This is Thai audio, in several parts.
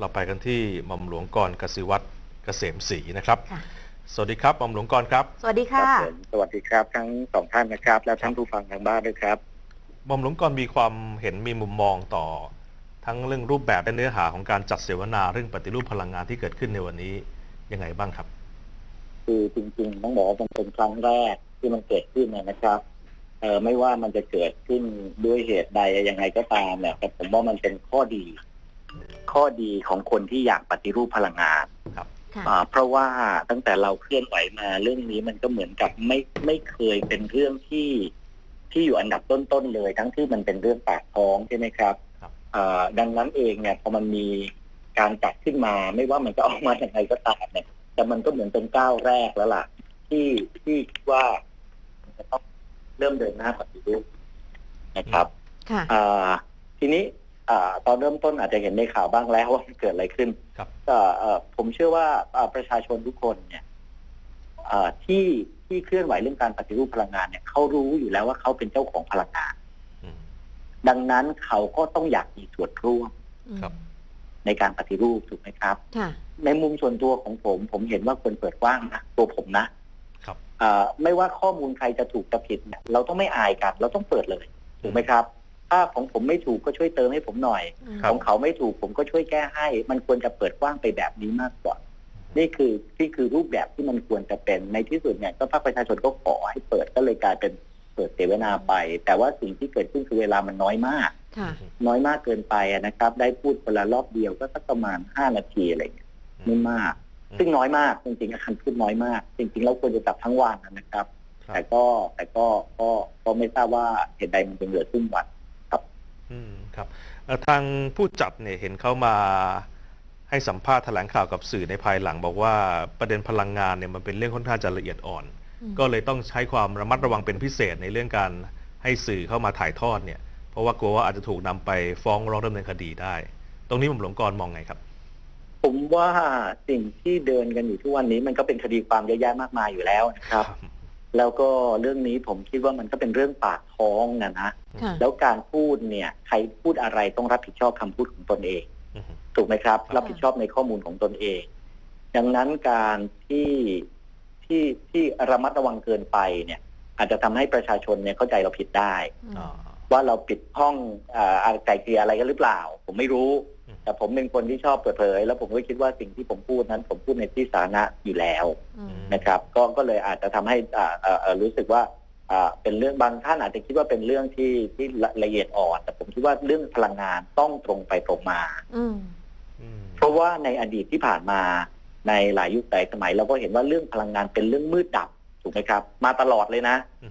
เราไปกันที่หม่อมหลวงกรกสิวัตรเกษมศรีนะครับค่ะสวัสดีครับหม่อมหลวงกรครับ สวัสดีครัค่ะบผมสวัสดีครับทั้งสองท่านนะครับ และท่านผู้ฟังทางบ้านด้วยครับหม่อมหลวงกรมีความเห็นมีมุมมองต่อ ทั้งเรื่องรูปแบบและเนื้อหาของการจัดเสวนาเรื่องปฏิรูปพลังงานที่เกิดขึ้นในวันนี้ยังไงบ้างครับ คือจริงๆต้องบอกว่ามันเป็นครั้งแรกที่มันเกิดขึ้นนะครับเออไม่ว่ามันจะเกิดขึ้นด้วยเหตุใดยังไงก็ตามเนี่ยแต่ผมว่ามันเป็นข้อดี ข้อดีของคนที่อยากปฏิรูปพลังงานค่ะอ่าเพราะว่าตั้งแต่เราเคลื่อนไหวมาเรื่องนี้มันก็เหมือนกับไม่ไม่เคยเป็นเรื่องที่ที่อยู่อันดับต้นๆเลย ทั้งที่มันเป็นเรื่องปากท้องใช่ไหมครับครับอ่าดังนั้นเองเนี่ยพอมันมีการจัดขึ้นมา ไม่ว่ามันจะออกมาอย่างไรก็ตามเนี่ยแต่มันก็เหมือนเป็นก้าวแรกแล้วล่ะ ที่ที่คิดว่าจะต้องเริ่มเดินหน้าปฏิรูปนะครับ ค่ะอ่าทีนี้ อ่าตอนเริ่มต้นอาจจะเห็นในข่าวบ้างแล้วว่ามันเกิดอะไรขึ้นครับก็เอ่อผมเชื่อว่าอ่าประชาชนทุกคนเนี่ยอ่าที่ที่เคลื่อนไหวเรื่องการปฏิรูปพลังงานเนี่ยเขารู้อยู่แล้วว่าเขาเป็นเจ้าของพลังงานอืมดังนั้นเขาก็ต้องอยากมีส่วนร่วมครับในการปฏิรูปถูกไหมครับค่ะในมุมส่วนตัวของผม ผมเห็นว่าควรเปิดกว้างนะตัวผมนะครับอ่าไม่ว่าข้อมูลใครจะถูกจะผิดเนี่ยเราต้องไม่อายกัน เราต้องเปิดเลยถูกไหมครับ ถ้าของผมไม่ถูกก็ช่วยเติมให้ผมหน่อยครับของเขาไม่ถูกผมก็ช่วยแก้ให้ มันควรจะเปิดกว้างไปแบบนี้มากกว่า นี่คือนี่คือรูปแบบที่มันควรจะเป็นในที่สุดเนี่ยก็ภาคประชาชนก็ขอให้เปิดก็เลยกลายเป็นเปิดเสวนาไป แต่ว่าสิ่งที่เกิดขึ้นคือเวลามันน้อยมากค่ะน้อยมากเกินไปอะนะครับ ได้พูดคนละรอบเดียวก็สักประมาณห้านาทีอะไรอย่างเงี้ยไม่มาก ซึ่งน้อยมากจริงๆอาคารพูดน้อยมาก จริงๆเราควรจะจับทั้งวันนะครับครับแต่ก็แต่ก็ก็ก็ไม่ทราบว่าเหตุใดมันเป็นเหลือครึ่งวัน อืมครับเอ่อทางผู้จัดเนี่ยเห็นเขามาให้สัมภาษณ์แถลงข่าวกับสื่อในภายหลัง บอกว่าประเด็นพลังงานเนี่ยมันเป็นเรื่องค่อนข้างจะละเอียดอ่อน ก็เลยต้องใช้ความระมัดระวังเป็นพิเศษในเรื่องการให้สื่อเข้ามาถ่ายทอดเนี่ย เพราะว่ากลัวว่าอาจจะถูกนำไปฟ้องร้องดำเนินคดีได้ ตรงนี้ผมหลวงกรมองไงครับ ผมว่าสิ่งที่เดินกันอยู่ทุกวันนี้มันก็เป็นคดีความเยอะแยะมากมายอยู่แล้วนะครับ แล้วก็เรื่องนี้ผมคิดว่ามันก็เป็นเรื่องปากท้องนะนะค่ะแล้วการพูดเนี่ยใครพูดอะไรต้องรับผิดชอบคำพูดของตนเองอืมถูกไหมครับครับ รับผิดชอบในข้อมูลของตนเอง ดังนั้นการที่ที่ที่ระมัดระวังเกินไปเนี่ย อาจจะทำให้ประชาชนเนี่ยเข้าใจเราผิดได้อ่า ว่าเราปิดห้องอ่าอ่าไก่เกลียอะไรกันหรือเปล่า ผมไม่รู้อืมแต่ผมเป็นคนที่ชอบเปิดเผย แล้วผมก็คิดว่าสิ่งที่ผมพูดนั้น ผมพูดในที่สาธารณะอยู่แล้วอืมนะครับ ก็ก็เลยอาจจะทำให้อ่าอ่าอ่ารู้สึกว่าอ่าเป็นเรื่องบางท่านอาจจะคิดว่าเป็นเรื่องที่ที่ละละเอียดอ่อน แต่ผมคิดว่าเรื่องพลังงานต้องตรงไปตรงมาอืมอืมเพราะว่าในอดีตที่ผ่านมาในหลายยุคหลายสมัยเราก็เห็นว่าเรื่องพลังงานเป็นเรื่องมืดดับถูกไหมครับ มาตลอดเลยนะอืม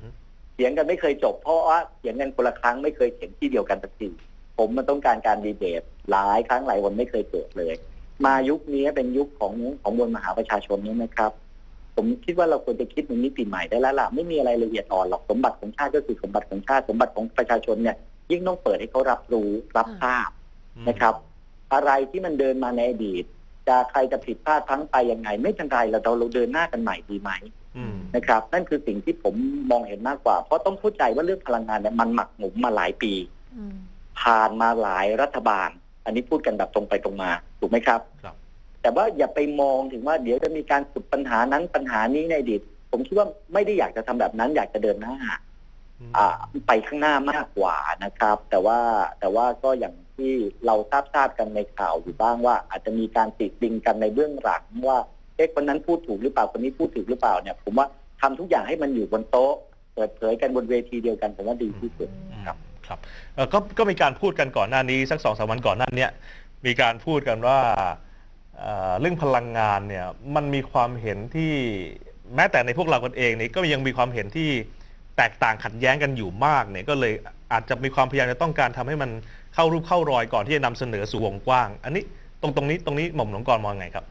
เถียงกันไม่เคยจบ เพราะว่าเถียงกันคนละครั้งไม่เคยเถียงที่เดียวกันสักทีผมมันต้องการการดีเบตหลายครั้งหลายวันไม่เคยเกิดเลย มายุคนี้เป็นยุคของของมวลมหาประชาชนนี้นะครับ ผมคิดว่าเราควรจะคิดในมิติใหม่ได้แล้วล่ะไม่มีอะไรละเอียดอ่อนหรอกสมบัติของชาติก็คือสมบัติของชาติสมบัติของประชาชนเนี่ยยิ่งต้องเปิดให้เขารับรู้รับทราบนะครับ อะไรที่มันเดินมาในอดีตจะใครจะผิดพลาดพลั้งไปยังไง ไม่เป็นไรเราเราเราเดินหน้ากันใหม่ดีไหมอืม นะครับ นั่นคือสิ่งที่ผมมองเห็นมากกว่า เพราะต้องเข้าใจว่าเรื่องพลังงานเนี่ยมันหมักหมมมาหลายปีอืมผ่านมาหลายรัฐบาล อันนี้พูดกันแบบตรงไปตรงมาถูกไหมครับครับ แต่ว่าอย่าไปมองถึงว่าเดี๋ยวจะมีการขุดปัญหานั้นปัญหานี้ในอดีตผมคิดว่าไม่ได้อยากจะทำแบบนั้น อยากจะเดินหน้าอ่าไปข้างหน้ามากกว่านะครับ แต่ว่าแต่ว่าก็อย่างที่เราทราบทราบกันในข่าวอยู่บ้างว่า อาจจะมีการติดดิงกันในเบื้องหลังว่า เอ๊ะคนนั้นพูดถูกหรือเปล่าคนนี้พูดถูกหรือเปล่าเนี่ย ผมว่าทำทุกอย่างให้มันอยู่บนโต๊ะ เปิดเผยกันบนเวทีเดียวกันผมว่าดีที่สุดครับครับก็ก็มีการพูดกันก่อนหน้านี้สักสองสามวันก่อนหน้านี้มีการพูดกันว่าเรื่องพลังงานเนี่ยมันมีความเห็นที่แม้แต่ในพวกเรากันเองนี่ก็ยังมีความเห็นที่แตกต่างขัดแย้งกันอยู่มากเนี่ยก็เลยอาจจะมีความพยายามจะต้องการทำให้มันเข้ารูปเข้ารอยก่อนที่จะนำเสนอสู่วงกว้าง อันนี้ตรงตรงนี้ตรงนี้หม่อมหลวงกรมองไงครับ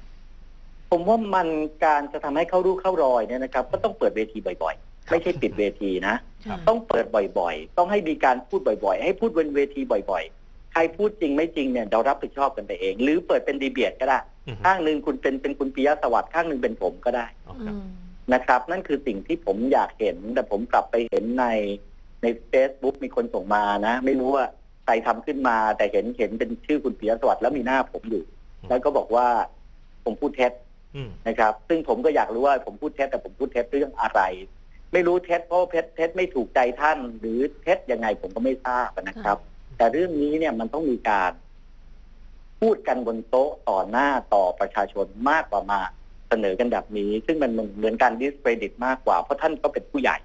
ผมว่ามันการจะทำให้เข้ารูเข้ารอยเนี่ยนะครับก็ต้องเปิดเวทีบ่อยๆ ไม่ใช่ปิดเวทีนะค่ะต้องเปิดบ่อยๆ ต้องให้มีการพูดบ่อยๆ ให้พูดบนเวทีบ่อยๆ ใครพูดจริงไม่จริงเนี่ยเรารับผิดชอบกันไปเอง หรือเปิดเป็นดีเบียตก็ได้อืมข้างหนึ่งคุณเป็นเป็นคุณปิยะสวัสดิ์ข้างหนึ่งเป็นผมก็ได้อ๋ออืครับมนะครับ นั่นคือสิ่งที่ผมอยากเห็น แต่ผมกลับไปเห็นในใน Facebook มีคนส่งมานะ ไม่รู้ว่าใครทำขึ้นมาแต่เห็นเห็นเป็นชื่อคุณปิยะสวัสดิ์แล้วมีหน้าผมอยู่ แล้วก็บอกว่าผมพูดเท็จอืม นะครับ ซึ่งผมก็อยากรู้ว่าผมพูดเท็จแต่ผมพูดเท็จเรื่องอะไร ไม่รู้เท็จเพราะว่าเท็จเท็จไม่ถูกใจท่าน หรือเท็จยังไงผมก็ไม่ทราบนะครับ แต่เรื่องนี้เนี่ยมันต้องมีการ พูดกันบนโต๊ะต่อหน้าต่อประชาชนมากกว่ามาเสนอกันแบบนี้ ซึ่งมันเหมือนการดิสเครดิตมากกว่า เพราะท่านก็เป็นผู้ใหญ่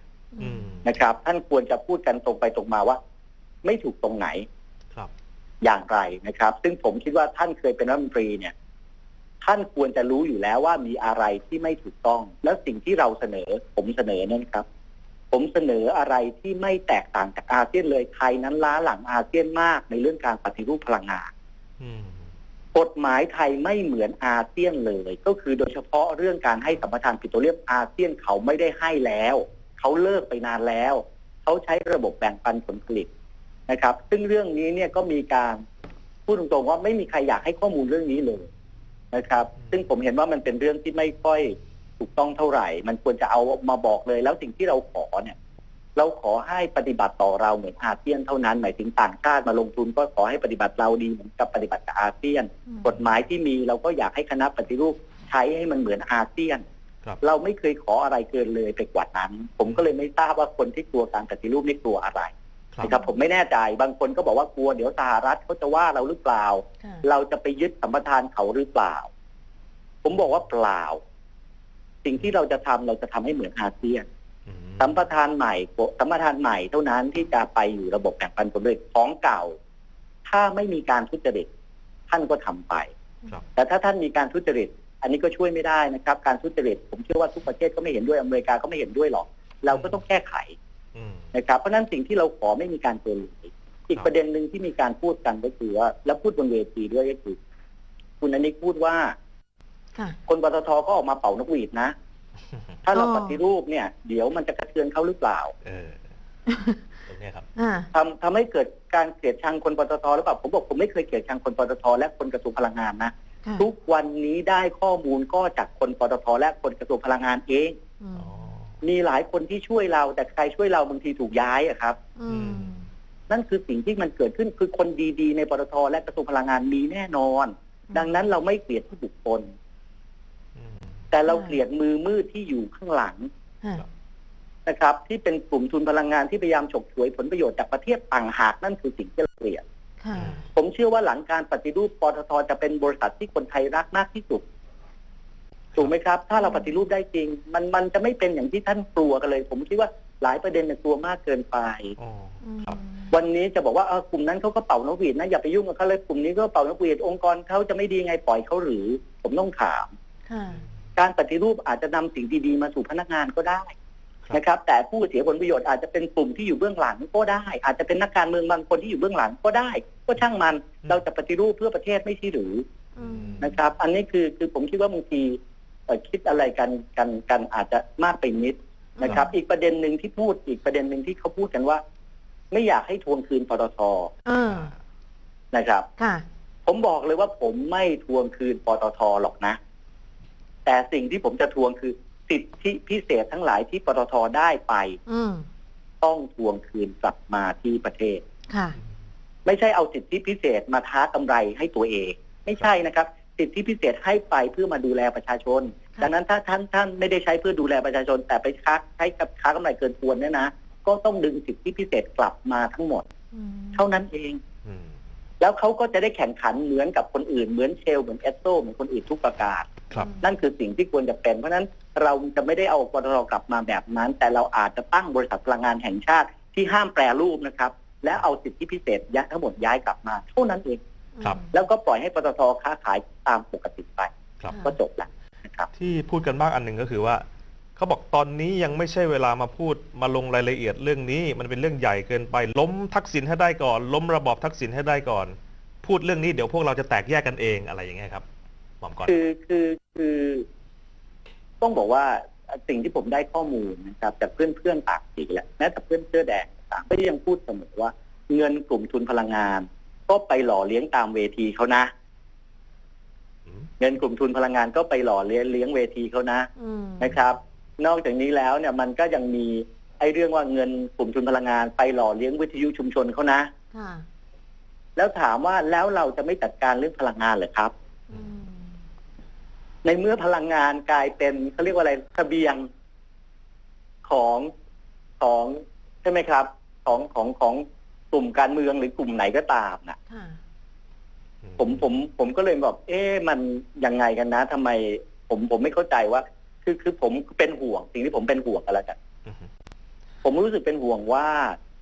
อืมนะครับ ท่านควรจะพูดกันตรงไปตรงมาว่า ไม่ถูกตรงไหนครับอย่างไรนะครับ ซึ่งผมคิดว่าท่านเคยเป็นรัฐมนตรีเนี่ย ท่านควรจะรู้อยู่แล้วว่ามีอะไรที่ไม่ถูกต้อง แล้วสิ่งที่เราเสนอ ผมเสนอนั่นครับ ผมเสนออะไรที่ไม่แตกต่างจากอาเซียนเลยไทยนั้นล้าหลังอาเซียนมากในเรื่องการปฏิรูปพลังงานอืมกฎหมายไทยไม่เหมือนอาเซียนเลย ก็คือโดยเฉพาะเรื่องการให้สัมปทานปิโตรเลียมอาเซียนเขาไม่ได้ให้แล้ว เขาเลิกไปนานแล้ว เขาใช้ระบบแบ่งปันผลผลิตนะครับ ซึ่งเรื่องนี้เนี่ยก็มีการพูดตรงๆว่าไม่มีใครอยากให้ข้อมูลเรื่องนี้เลย นะครับ ซึ่งผมเห็นว่ามันเป็นเรื่องที่ไม่ค่อยถูกต้องเท่าไหร่ มันควรจะเอามาบอกเลย แล้วสิ่งที่เราขอเนี่ย เราขอให้ปฏิบัติต่อเราเหมือนอาเซียนเท่านั้น หมายถึงต่างชาติมาลงทุนก็ขอให้ปฏิบัติเราดีเหมือนกับปฏิบัติกับอาเซียนอืมกฎหมายที่มีเราก็อยากให้คณะปฏิรูปใช้ให้มันเหมือนอาเซียนครับเราไม่เคยขออะไรเกินเลยไปกว่านั้น ผมก็เลยไม่ทราบว่าคนที่กลัวการปฏิรูปนี่กลัวอะไรครับ นะครับผมไม่แน่ใจบางคนก็บอกว่ากลัวเดี๋ยวสหรัฐเขาจะว่าเราหรือเปล่าค่ะเราจะไปยึดสัมปทานเขาหรือเปล่า ผมบอกว่าเปล่า สิ่งที่เราจะทำเราจะทำให้เหมือนอาเซียนอืมสัมปทานใหม่สัมปทานใหม่เท่านั้นที่จะไปอยู่ระบบแบ่งปันผลผลิตของเก่า ถ้าไม่มีการทุจริตท่านก็ทำไปครับแต่ถ้าท่านมีการทุจริต อันนี้ก็ช่วยไม่ได้นะครับ การทุจริต ผมเชื่อว่าทุกประเทศก็ไม่เห็นด้วยอเมริกาก็ไม่เห็นด้วยหรอก เราก็ต้องแก้ไขอืม นะครับเพราะฉะนั้นสิ่งที่เราขอไม่มีการเกินเลยอีกประเด็นหนึ่งที่มีการพูดกันก็คือว่าแล้วพูดบนเวทีด้วยก็คือคุณอนิกพูดว่าค่ะคนปตทก็ออกมาเป่านกหวีดนะ ถ้าเราอ๋อปฏิรูปเนี่ย เดี๋ยวมันจะกระเทือนเขาหรือเปล่าเออตรงเนี้ยครับอ่าทำทำให้เกิดการเกลียดชังคนปตทหรือเปล่าผมบอกผมไม่เคยเกลียดชังคนปตทและคนกระทรวงพลังงานนะค่ะทุกวันนี้ได้ข้อมูลก็จากคนปตทและคนกระทรวงพลังงานเองอื มอ๋อมีหลายคนที่ช่วยเรา แต่ใครช่วยเราบางทีถูกย้ายอะครับอืมนั่นคือสิ่งที่มันเกิดขึ้นคือคนดีๆ ในปตทและกระทรวงพลังงานมีแน่นอน ดังนั้นเราไม่เกลียดที่บุคคลอืมแต่เราเกลียดมือมืดที่อยู่ข้างหลังค่ะนะครับ ที่เป็นกลุ่มทุนพลังงานที่พยายามฉกฉวยผลประโยชน์จากประเทศต่างหากนั่นคือสิ่งที่เราเกลียดค่ะผมเชื่อว่าหลังการปฏิรูปปตทจะเป็นบริษัทที่คนไทยรักมากที่สุด ถูกไหมครับ ถ้าเราปฏิรูปได้จริง มันมันจะไม่เป็นอย่างที่ท่านกลัวกันเลย ผมคิดว่าหลายประเด็นเนี่ยกลัวมากเกินไปอ๋ออืมครับวันนี้จะบอกว่าเออกลุ่มนั้นเขาก็เป่านกหวีดนะอย่าไปยุ่งกับเขาเลยกลุ่มนี้ก็เป่านกหวีดองค์กรเขาจะไม่ดีไงปล่อยเขาหรือ ผมต้องถามค่ะการปฏิรูปอาจจะนำสิ่งดีๆมาสู่พนักงานก็ได้ครับนะครับ แต่ผู้เสียผลประโยชน์อาจจะเป็นกลุ่มที่อยู่เบื้องหลังก็ได้ อาจจะเป็นนักการเมืองบางคนที่อยู่เบื้องหลังก็ได้ ก็ช่างมันเราจะปฏิรูปเพื่อประเทศไม่ใช่หรืออืมนะครับ อันนี้คือคือผมคิดว่าบางทีเอ่อ คิดอะไรกันกันกันอาจจะมากไปนิดนะครับ อีกประเด็นหนึ่งที่พูดอีกประเด็นหนึ่งที่เขาพูดกันว่า ไม่อยากให้ทวงคืนปตทอ่านะครับค่ะผมบอกเลยว่าผมไม่ทวงคืนปตทหรอกนะ แต่สิ่งที่ผมจะทวงคือสิทธิพิเศษทั้งหลายที่ปตทได้ไปอืมต้องทวงคืนกลับมาที่ประเทศ ค่ะ ไม่ใช่เอาสิทธิพิเศษมาท้ากำไรให้ตัวเอง ไม่ใช่นะครับ สิทธิพิเศษให้ไปเพื่อมาดูแลประชาชนค่ะดังนั้นถ้าท่านท่านไม่ได้ใช้เพื่อดูแลประชาชน แต่ไปค้าใช้กับค้ากำไรเกินควรเนี่ยนะ ก็ต้องดึงสิทธิพิเศษกลับมาทั้งหมดอืมเท่านั้นเองอืมแล้วเขาก็จะได้แข่งขันเหมือนกับคนอื่น เหมือนเชลเหมือนเอสโซเหมือนคนอื่นทุกประการครับนั่นคือสิ่งที่ควรจะเป็น เพราะฉะนั้นเราจะไม่ได้เอาปตทกลับมาแบบนั้น แต่เราอาจจะตั้งบริษัทพลังงานแห่งชาติที่ห้ามแปรรูปนะครับ และเอาสิทธิพิเศษย้ายทั้งหมดย้ายกลับมาเท่านั้นเองครับ แล้วก็ปล่อยให้ปตทค้าขายตามปกติไปครับก็จบละนะครับ ที่พูดกันมากอันหนึ่งก็คือว่าเขาบอกตอนนี้ยังไม่ใช่เวลามาพูดมาลงรายละเอียดเรื่องนี้ มันเป็นเรื่องใหญ่เกินไป ล้มทักษิณให้ได้ก่อน ล้มระบอบทักษิณให้ได้ก่อน พูดเรื่องนี้เดี๋ยวพวกเราจะแตกแยกกันเองอะไรอย่างเงี้ยครับหม่อมก่อนคือคือคือ ต้องบอกว่าสิ่งที่ผมได้ข้อมูลนะครับจากเพื่อนเพื่อนๆต่างสีแหละแม้แต่เพื่อนเสื้อแดงต่างก็ยังพูดเสมอว่า เงินกลุ่มทุนพลังงาน ก็ไปหล่อเลี้ยงตามเวทีเขานะอืมเงินกลุ่มทุนพลังงานก็ไปหล่อเลี้ยงเลี้ยงเวทีเขานะอืมนะครับ นอกจากนี้แล้วเนี่ยมันก็ยังมีไอ้เรื่องว่าเงินกลุ่มทุนพลังงานไปหล่อเลี้ยงวิทยุชุมชนเขานะค่ะแล้วถามว่าแล้วเราจะไม่จัดการเรื่องพลังงานเหรอครับอืมในเมื่อพลังงานกลายเป็นเขาเรียกว่าอะไรเสบียงของของใช่ไหมครับ ของของของ กลุ่มการเมืองหรือกลุ่มไหนก็ตามนะค่ะผมผมผมก็เลยบอกเอ๊ะมันยังไงกันนะทำไม ผมผมไม่เข้าใจว่า คือคือผมเป็นห่วง สิ่งที่ผมเป็นห่วงกันแล้วกันอืมผมรู้สึกเป็นห่วงว่า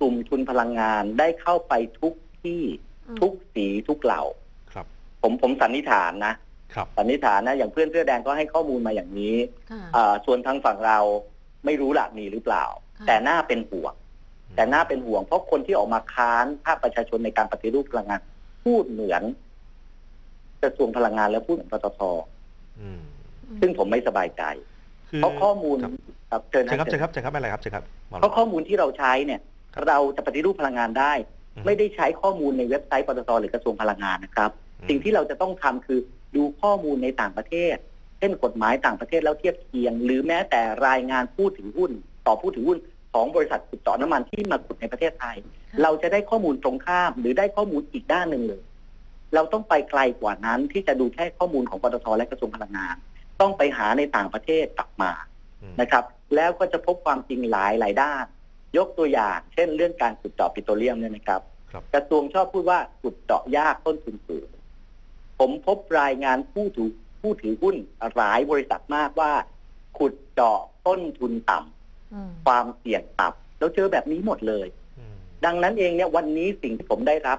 กลุ่มทุนพลังงานได้เข้าไปทุกที่อืมทุกสีทุกเหล่าครับ ผมผมสันนิษฐานนะครับสันนิษฐานนะ อย่างเพื่อนเสื้อแดงก็ให้ข้อมูลมาอย่างนี้ค่ะอ่าส่วนทางฝั่งเราไม่รู้ละมีหรือเปล่าค่ะแต่น่าเป็นห่วง แต่น่าเป็นห่วงเพราะคนที่ออกมาค้านภาคประชาชนในการปฏิรูปพลังงาน พูดเหมือนกระทรวงพลังงานและพูดเหมือนปตทอืมซึ่งผมไม่สบายใจคือเพราะข้อมูลครับครับเชิญเชิญนะครับเชิญครับเชิญครับอะไรครับเชิญครับหมอเพราะข้อมูลที่เราใช้เนี่ย เราจะปฏิรูปพลังงานได้อืไม่ได้ใช้ข้อมูลในเว็บไซต์ปตทหรือกระทรวงพลังงานนะครับอืมสิ่งที่เราจะต้องทำคือดูข้อมูลในต่างประเทศ เช่นกฎหมายต่างประเทศแล้วเทียบเคียง หรือแม้แต่รายงานผู้ถือหุ้น ต่อผู้ถือหุ้น ของบริษัทขุดเจาะน้ำมันที่มาขุดในประเทศไทยค่ะเราจะได้ข้อมูลตรงข้ามหรือได้ข้อมูลอีกด้านหนึ่งเลย เราต้องไปไกลกว่านั้นที่จะดูแค่ข้อมูลของปตทและกระทรวงพลังงาน ต้องไปหาในต่างประเทศกลับมาอืมนะครับ แล้วก็จะพบความจริงหลายหลายด้าน ยกตัวอย่าง เช่น เรื่องการขุดเจาะปิโตรเลียมเนี่ยนะครับครับ กระทรวงชอบพูดว่าขุดเจาะยากต้นทุนสูงผมพบรายงานผู้ถือผู้ถือหุ้นหลายบริษัทมากว่า ขุดเจาะต้นทุนต่ำอืม ความเสี่ยงต่ำเราเจอแบบนี้หมดเลยอืมดังนั้นเองเนี่ยวันนี้สิ่งที่ผมได้รับ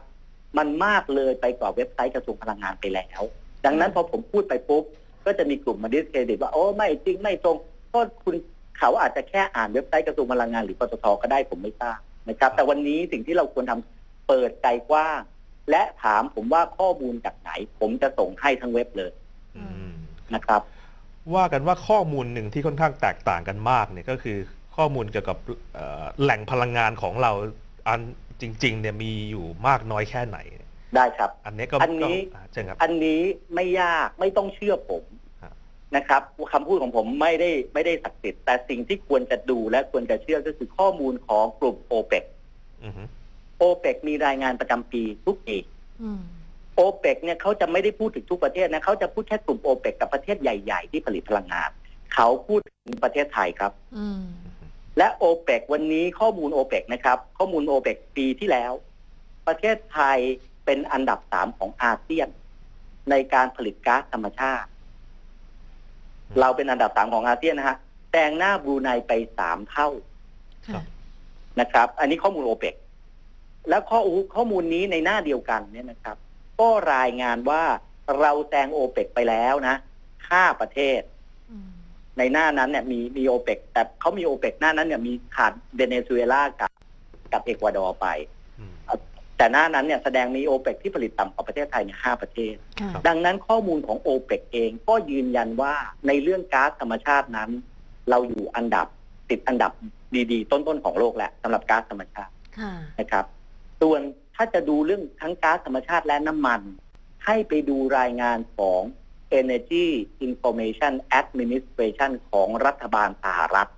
มันมากเลยไปกว่าเว็บไซต์กระทรวงพลังงานไปแล้ว ดังนั้นพอผมพูดไปปุ๊บก็จะมีกลุ่มมาดิสเครดิตว่าโอ้ไม่จริงไม่ตรงก็คุณเขาอาจจะแค่อ่านเว็บไซต์กระทรวงพลังงานหรือปตทก็ได้ผมไม่ทราบนะครับ แต่วันนี้สิ่งที่เราควรทำเปิดใจกว้างและถามผมว่าข้อมูลจากไหน ผมจะส่งให้ทั้งเว็บเลยอืมนะครับ ว่ากันว่าข้อมูลหนึ่งที่ค่อนข้างแตกต่างกันมากเนี่ยก็คือ ข้อมูลเกี่ยวกับเอ่อแหล่งพลังงานของเราอันจริงๆเนี่ยมีอยู่มากน้อยแค่ไหน ได้ครับ อันนี้ก็อันนี้ก็อ่าเชิญครับอันนี้ไม่ยากไม่ต้องเชื่อผมครับนะครับคำพูดของผมไม่ได้ไม่ได้ศักดิ์สิทธิ์แต่สิ่งที่ควรจะดูและควรจะเชื่อก็คือข้อมูลของกลุ่มโอเปกอือฮึโอเปกมีรายงานประจำปีทุกปีอืมโอเปกเนี่ยเขาจะไม่ได้พูดถึงทุกประเทศนะเขาจะพูดแค่กลุ่มโอเปกกับประเทศใหญ่ ๆ ที่ผลิตพลังงาน เขาพูดถึงประเทศไทยครับอืม และโอเปกวันนี้ข้อมูลโอเปกนะครับ ข้อมูลโอเปกปีที่แล้ว ประเทศไทยเป็นอันดับสามของอาเซียน ในการผลิตก๊าซธรรมชาติ เราเป็นอันดับสามของอาเซียนนะฮะแซงหน้าบรูไนไปสามเท่าค่ะนะครับ อันนี้ข้อมูลโอเปกแล้วข้อข้อมูลนี้ในหน้าเดียวกันเนี่ยนะครับ ก็รายงานว่าเราแซงโอเปกไปแล้วนะห้าประเทศอืม ในหน้านั้นเนี่ยมีมีโอเปกแต่เขามีโอเปกหน้านั้นเนี่ยมีขาดเวเนซุเอลากับกับเอกวาดอร์ไปอืมแต่หน้านั้นเนี่ยแสดงมีโอเปกที่ผลิตต่ำกว่าประเทศไทยเนี่ยห้าประเทศค่ะดังนั้นข้อมูลของโอเปกเองก็ยืนยันว่าในเรื่องก๊าซธรรมชาตินั้น เราอยู่อันดับติดอันดับดี ๆ ต้นๆของโลกแหละสำหรับก๊าซธรรมชาติค่ะนะครับ ส่วนถ้าจะดูเรื่องทั้งก๊าซธรรมชาติและน้ำมัน ให้ไปดูรายงานของ Energy Information Administration ของรัฐบาลสหรัฐ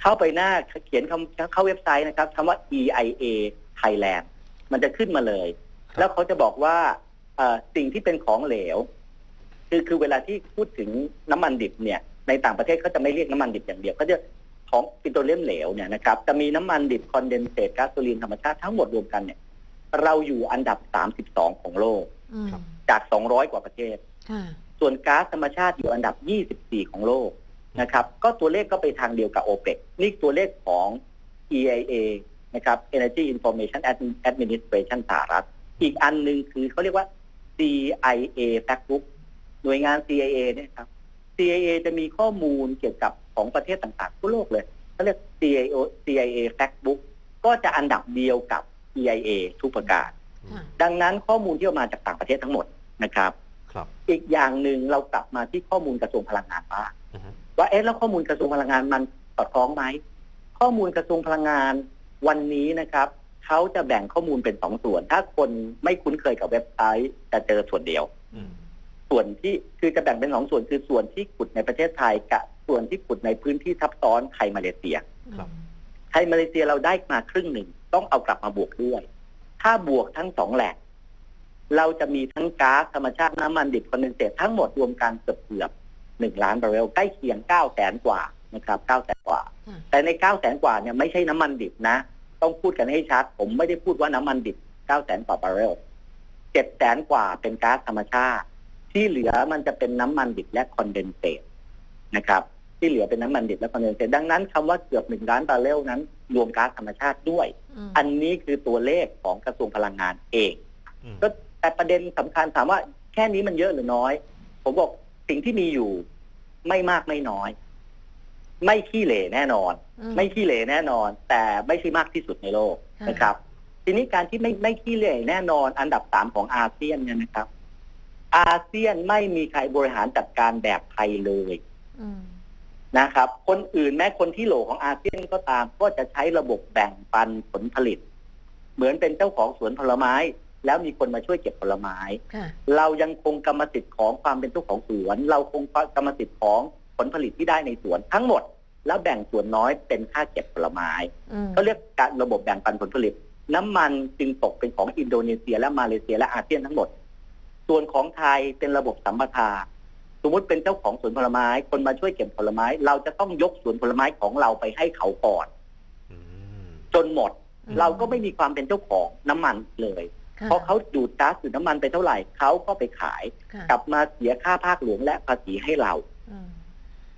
เข้าไปหน้าเขียนคำเข้าเว็บไซต์นะครับคำว่า EIA Thailand มันจะขึ้นมาเลยครับแล้วเขาจะบอกว่าเอ่อสิ่งที่เป็นของเหลว คือคือเวลาที่พูดถึงน้ำมันดิบเนี่ย ในต่างประเทศเขาจะไม่เรียกน้ำมันดิบอย่างเดียวเขาจะของปิโตรเลียมเหลวเนี่ยนะครับจะมีน้ำมันดิบคอนเดนเซตก๊าซโซลีนธรรมชาติทั้งหมดรวมกันเนี่ย เราอยู่อันดับ 32 ของโลกอืม จาก 200 กว่าประเทศค่ะส่วนก๊าซธรรมชาติอยู่อันดับ 24 ของโลกนะครับ ก็ตัวเลขก็ไปทางเดียวกับ OPEC นี่ตัวเลขของ EIA นะครับ Energy Information Administration สหรัฐ อีกอันหนึ่งคือเขาเรียกว่า CIA Factbook หน่วยงาน CIA เนี่ยครับ CIA จะมีข้อมูลเกี่ยวกับของประเทศต่างๆทั่วโลกเลยเขาเรียก CIA CIA Factbook ก็จะอันดับเดียวกับ EIA ทุกประการอืมดังนั้นข้อมูลที่เอามาจากต่างประเทศทั้งหมด นะครับ ครับ อีกอย่างหนึ่งเรากลับมาที่ข้อมูลกระทรวงพลังงานบ้างอือฮึว่าเอ๊ะแล้วข้อมูลกระทรวงพลังงานมันสอดคล้องไหมข้อมูลกระทรวงพลังงานวันนี้นะครับเขาจะแบ่งข้อมูลเป็นสองส่วน ถ้าคนไม่คุ้นเคยกับเว็บไซต์จะเจอส่วนเดียวอืมส่วนที่คือจะแบ่งเป็นสองส่วนคือส่วนที่ขุดในประเทศไทยกับส่วนที่ขุดในพื้นที่ทับซ้อนไทยมาเลเซียครับไทยมาเลเซียเราได้มาครึ่งหนึ่งต้องเอากลับมาบวกด้วย ถ้าบวกทั้งสองแหล่ง เราจะมีทั้งก๊าซธรรมชาติน้ำมันดิบคอนเดนเซตทั้งหมดรวมกันเกือบเกือบหนึ่งล้านบาร์เรลใกล้เคียงเก้าแสนกว่านะครับเก้าแสนกว่าค่ะแต่ในเก้าแสนกว่าเนี่ยไม่ใช่น้ำมันดิบนะ ต้องพูดกันให้ชัด ผมไม่ได้พูดว่าน้ำมันดิบเก้าแสนกว่าบาร์เรลเจ็ดแสนกว่าเป็นก๊าซธรรมชาติ ที่เหลือมันจะเป็นน้ำมันดิบและคอนเดนเซตนะครับที่เหลือเป็นน้ำมันดิบและคอนเดนเซตดังนั้นคำว่าเกือบหนึ่งล้านบาร์เรลนั้น รวมก๊าซธรรมชาติด้วยอืมอันนี้คือตัวเลขของกระทรวงพลังงานเองอืมก็ แต่ประเด็นสำคัญถามว่าแค่นี้มันเยอะหรือน้อย ผมบอกสิ่งที่มีอยู่ ไม่มากไม่น้อย ไม่ขี้เหร่แน่นอนอืไม่ขี้เหร่แน่นอน แต่ไม่ใช่มากที่สุดในโลกค่ะนะครับ ทีนี้การที่ไม่ไม่ขี้เหร่แน่นอน อันดับสามของอาเซียนเนี่ยนะครับ อาเซียนไม่มีใครบริหารจัดการแบบไทยเลยอืมนะครับ คนอื่นแม้คนที่โหลของอาเซียนก็ตาม ก็จะใช้ระบบแบ่งปันผลผลิต เหมือนเป็นเจ้าของสวนผลไม้ แล้วมีคนมาช่วยเก็บผลไม้ค่ะเรายังคงกรรมสิทธิ์ของความเป็นเจ้าของสวน เราคงกรรมสิทธิ์ของผลผลิตที่ได้ในสวนทั้งหมด แล้วแบ่งส่วนน้อยเป็นค่าเก็บผลไม้อืมเขาเรียกการระบบแบ่งปันผลผลิต น้ำมันจึงตกเป็นของอินโดนีเซียและมาเลเซียและอาเซียนทั้งหมด ส่วนของไทยเป็นระบบสัมปทานสมมติเป็นเจ้าของสวนผลไม้ คนมาช่วยเก็บผลไม้ เราจะต้องยกสวนผลไม้ของเราไปให้เขาก่อนอืมจนหมดอืมเราก็ไม่มีความเป็นเจ้าของน้ำมันเลยค่ะ เพราะเขาดูดก๊าซดูดน้ำมันไปเท่าไหร่เขาก็ไปขายค่ะกลับมาเสียค่าภาคหลวงและภาษีให้เราอืม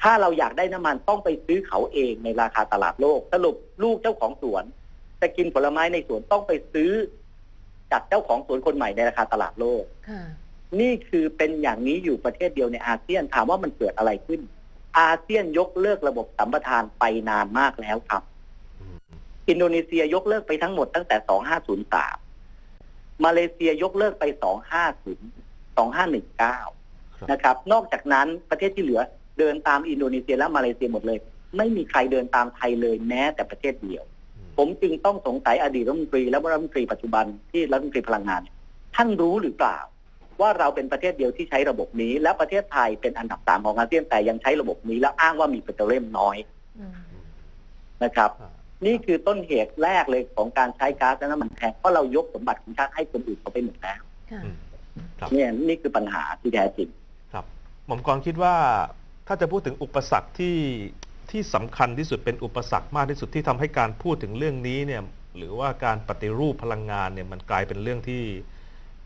ถ้าเราอยากได้น้ำมันต้องไปซื้อเขาเองในราคาตลาดโลก สรุปลูกเจ้าของสวนจะกินผลไม้ในสวนต้องไปซื้อ จากเจ้าของสวนคนใหม่ในราคาตลาดโลกค่ะนี่คือเป็นอย่างนี้อยู่ประเทศเดียวในอาเซียนถามว่ามันเกิดอะไรขึ้น อาเซียนยกเลิกระบบสัมปทานไปนานมากแล้วครับอืมอินโดนีเซียยกเลิกไปทั้งหมดตั้งแต่ 2503 มาเลเซียยกเลิกไป250 2519ครับนะครับ นอกจากนั้นประเทศที่เหลือเดินตามอินโดนีเซียและมาเลเซียหมดเลย ไม่มีใครเดินตามไทยเลยแม้แต่ประเทศเดียว ผมจึงต้องสงสัยอดีตรัฐมนตรีและรัฐมนตรีปัจจุบันที่รัฐมนตรีพลังงานเนี่ยท่านรู้หรือเปล่า ว่าเราเป็นประเทศเดียวที่ใช้ระบบนี้ และประเทศไทยเป็นอันดับสามของอาเซียนแต่ยังใช้ระบบนี้แล้วอ้างว่ามีปิโตรเลียมน้อยอืมนะครับอ่า นี่คือต้นเหตุแรกเลยของการใช้ก๊าซและน้ำมันแพงเพราะเรายกสมบัติของชาติให้คนอื่นเขาไปหมดแล้วค่ะอืมครับเนี่ยนี่คือปัญหาที่แท้จริงครับหม่อมกรคิดว่าถ้าจะพูดถึงอุปสรรคที่ที่สำคัญที่สุดเป็นอุปสรรคมากที่สุดที่ทำให้การพูดถึงเรื่องนี้เนี่ยหรือว่าการปฏิรูปพลังงานเนี่ยมันกลายเป็นเรื่องที่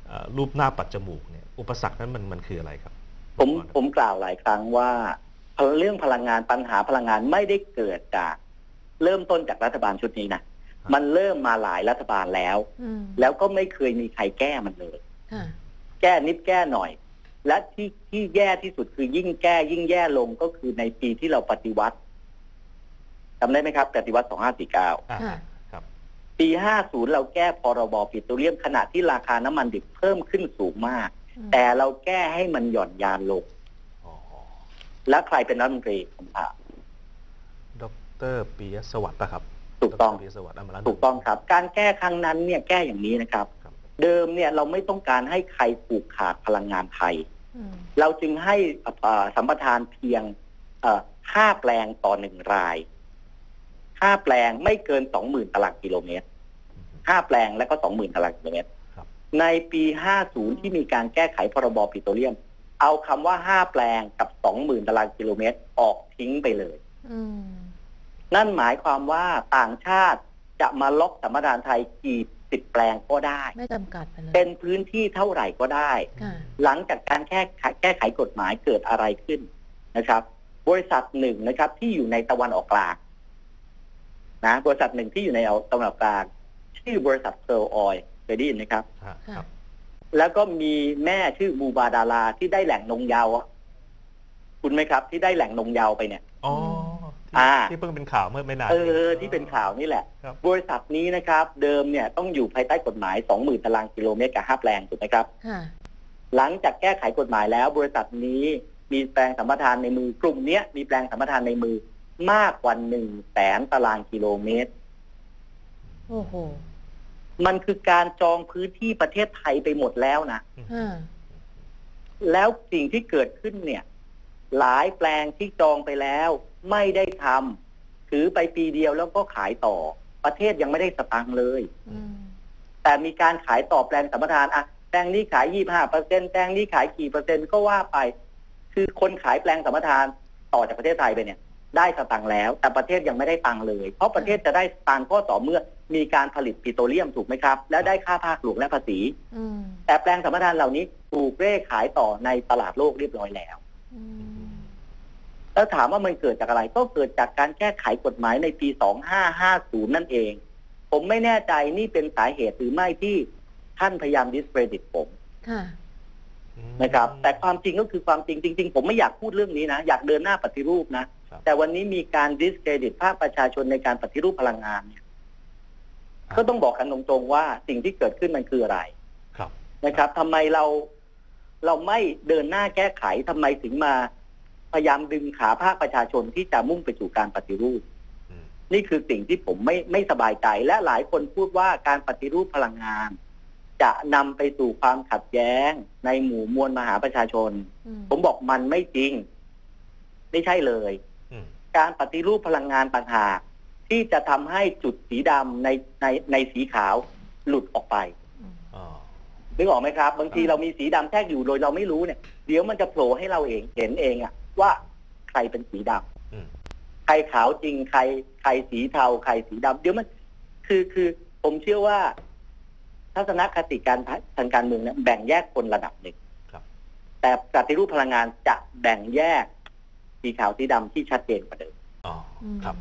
เอ่อรูปหน้าปัดจมูกเนี่ยอุปสรรคนั้นมันมันคืออะไรครับ ผมหอก่อนผมกล่าวหลายครั้งว่าเรื่องพลังงานปัญหาพลังงานไม่ได้เกิดจาก เริ่มต้นจากรัฐบาลชุดนี้นะมันเริ่มมาหลายรัฐบาลแล้วอืมแล้วก็ไม่เคยมีใครแก้มันเลยค่ะแก้นิดแก้หน่อย และที่ที่แย่ที่สุดคือยิ่งแก้ยิ่งแย่ลงก็คือในปีที่เราปฏิวัติจำได้ไหมครับปฏิวัติ2549อ่าค่ะครับปี 50 เราแก้พรบปิโตรเลียมขณะที่ราคาน้ำมันดิบเพิ่มขึ้นสูงมากอืมแต่เราแก้ให้มันหย่อนยานลงอ๋อและใครเป็นรัฐมนตรีผมถามด รปิยสวัสดิ์นะครับถูกต้องดรปิยสวัสดิ์อมรถูกต้องครับ การแก้ครั้งนั้นเนี่ยแก้อย่างนี้นะครับครับเดิมเนี่ยเราไม่ต้องการให้ใครผูกขาดพลังงานไทยอืมเราจึงให้เอ่อสัมปทานเพียงเอ่อห้าแปลงต่อหนึ่งรายห้าแปลงไม่เกินสองหมื่นตารางกิโลเมตรห้าแปลงแล้วก็สองหมื่นตารางกิโลเมตรครับในปีห้าศูนย์ที่มีการแก้ไขพรบปิโตรเลียม เอาคำว่าห้าแปลงกับสองหมื่นตารางกิโลเมตรออกทิ้งไปเลยอืม นั่นหมายความว่าต่างชาติจะมาล็อกสัมปทานไทยกี่สิบแปลงก็ได้ ไม่จำกัดไปเลยเป็นพื้นที่เท่าไหร่ก็ได้ค่ะหลังจากการแก้ไขแก้ไขกฎหมายเกิดอะไรขึ้นนะครับ บริษัทหนึ่งนะครับ ที่อยู่ในตะวันออกกลางนะบริษัทหนึ่งที่อยู่ในตะวันออกกลางชื่อบริษัทเพร์ลออยเคยได้ยินไหมครับฮะครับแล้วก็มีแม่ชื่อบูบาดาราที่ได้แหล่งนงเยาว์อะคุณไหมครับ ที่ได้แหล่งนงเยาว์ไปเนี่ย อ๋ออ่า ที่ที่เพิ่งเป็นข่าวเมื่อไม่นานเอนี้อที่เป็นข่าวนี่แหละครับบริษัทนี้นะครับ เดิมเนี่ยต้องอยู่ภายใต้กฎหมาย 20,000ตารางกิโลเมตรกับห้าแปลงถูกไหมครับค่ะหลังจากแก้ไขกฎหมายแล้ว บริษัทนี้มีแปลงสัมปทานในมือกลุ่มเนี้ยมีแปลงสัมปทานในมือมากกว่าหนึ่งแสนตารางกิโลเมตร โอ้โห มันคือการจองพื้นที่ประเทศไทยไปหมดแล้วนะอ่าแล้วสิ่งที่เกิดขึ้นเนี่ย หลายแปลงที่จองไปแล้ว ไม่ได้ทำถือไปปีเดียวแล้วก็ขายต่อ ประเทศยังไม่ได้สตังค์เลยอืมแต่มีการขายต่อแปลงสัมปทานอะแปลงนี้ขายยี่ห้าเปอร์เซ็นแปลงนี้ขายกี่เปอร์เซ็นต์ก็ว่าไป คือคนขายแปลงสัมปทานต่อจากประเทศไทยไปเนี่ย ได้สตังค์แล้ว แต่ประเทศยังไม่ได้ตังค์เลย เพราะประเทศจะได้ตังค์ก็ต่อเมื่อมีการผลิตปิโตรเลียมถูกไหมครับ และได้ค่าภาคหลวงและภาษีอืมแต่แปลงสัมปทานเหล่านี้ถูกเร่ขายต่อในตลาดโลกเรียบร้อยแล้วอืม แล้วถามว่ามันเกิดจากอะไร ก็เกิดจากการแก้ไขกฎหมายในปี 2550 นั่นเอง ผมไม่แน่ใจนี่เป็นสาเหตุหรือไม่ที่ท่านพยายามดิสเครดิตผมค่ะนะครับ แต่ความจริงก็คือความจริงจริง ๆ ผมไม่อยากพูดเรื่องนี้นะ อยากเดินหน้าปฏิรูปนะครับแต่วันนี้มีการดิสเครดิตภาคประชาชนในการปฏิรูปพลังงานเนี่ยก็ต้องบอกกันตรงๆว่าสิ่งที่เกิดขึ้นมันคืออะไรครับนะครับทำไมเราเราไม่เดินหน้าแก้ไขทำไมถึงมา พยายามดึงขาภาคประชาชนที่จะมุ่งไปสู่การปฏิรูปอืมนี่คือสิ่งที่ผมไม่ไม่สบายใจและหลายคนพูดว่าการปฏิรูปพลังงาน จะนำไปสู่ความขัดแย้ง ในหมู่มวลมหาประชาชนอืมผมบอกมันไม่จริง ไม่ใช่เลยอืมการปฏิรูปพลังงานต่างหากที่จะทำให้จุดสีดำในในในสีขาวหลุดออกไปอืมอ๋อนึกออกไหมครับ บางทีอ่าเรามีสีดำแทรกอยู่โดยเราไม่รู้เนี่ย เดี๋ยวมันจะโผล่ให้เราเองเห็นเองอะ ว่าใครเป็นสีดำอืมใครขาวจริงใคร ใครสีเทาใครสีดำเดี๋ยวมันคือคือผมเชื่อว่าทัศนคติการทางการเมืองเนี่ยแบ่งแยกคนระดับหนึ่งครับแต่ปฏิรูปพลังงานจะแบ่งแยกสีขาวสีดำที่ชัดเจนกว่าเดิมอ๋ออืมครับ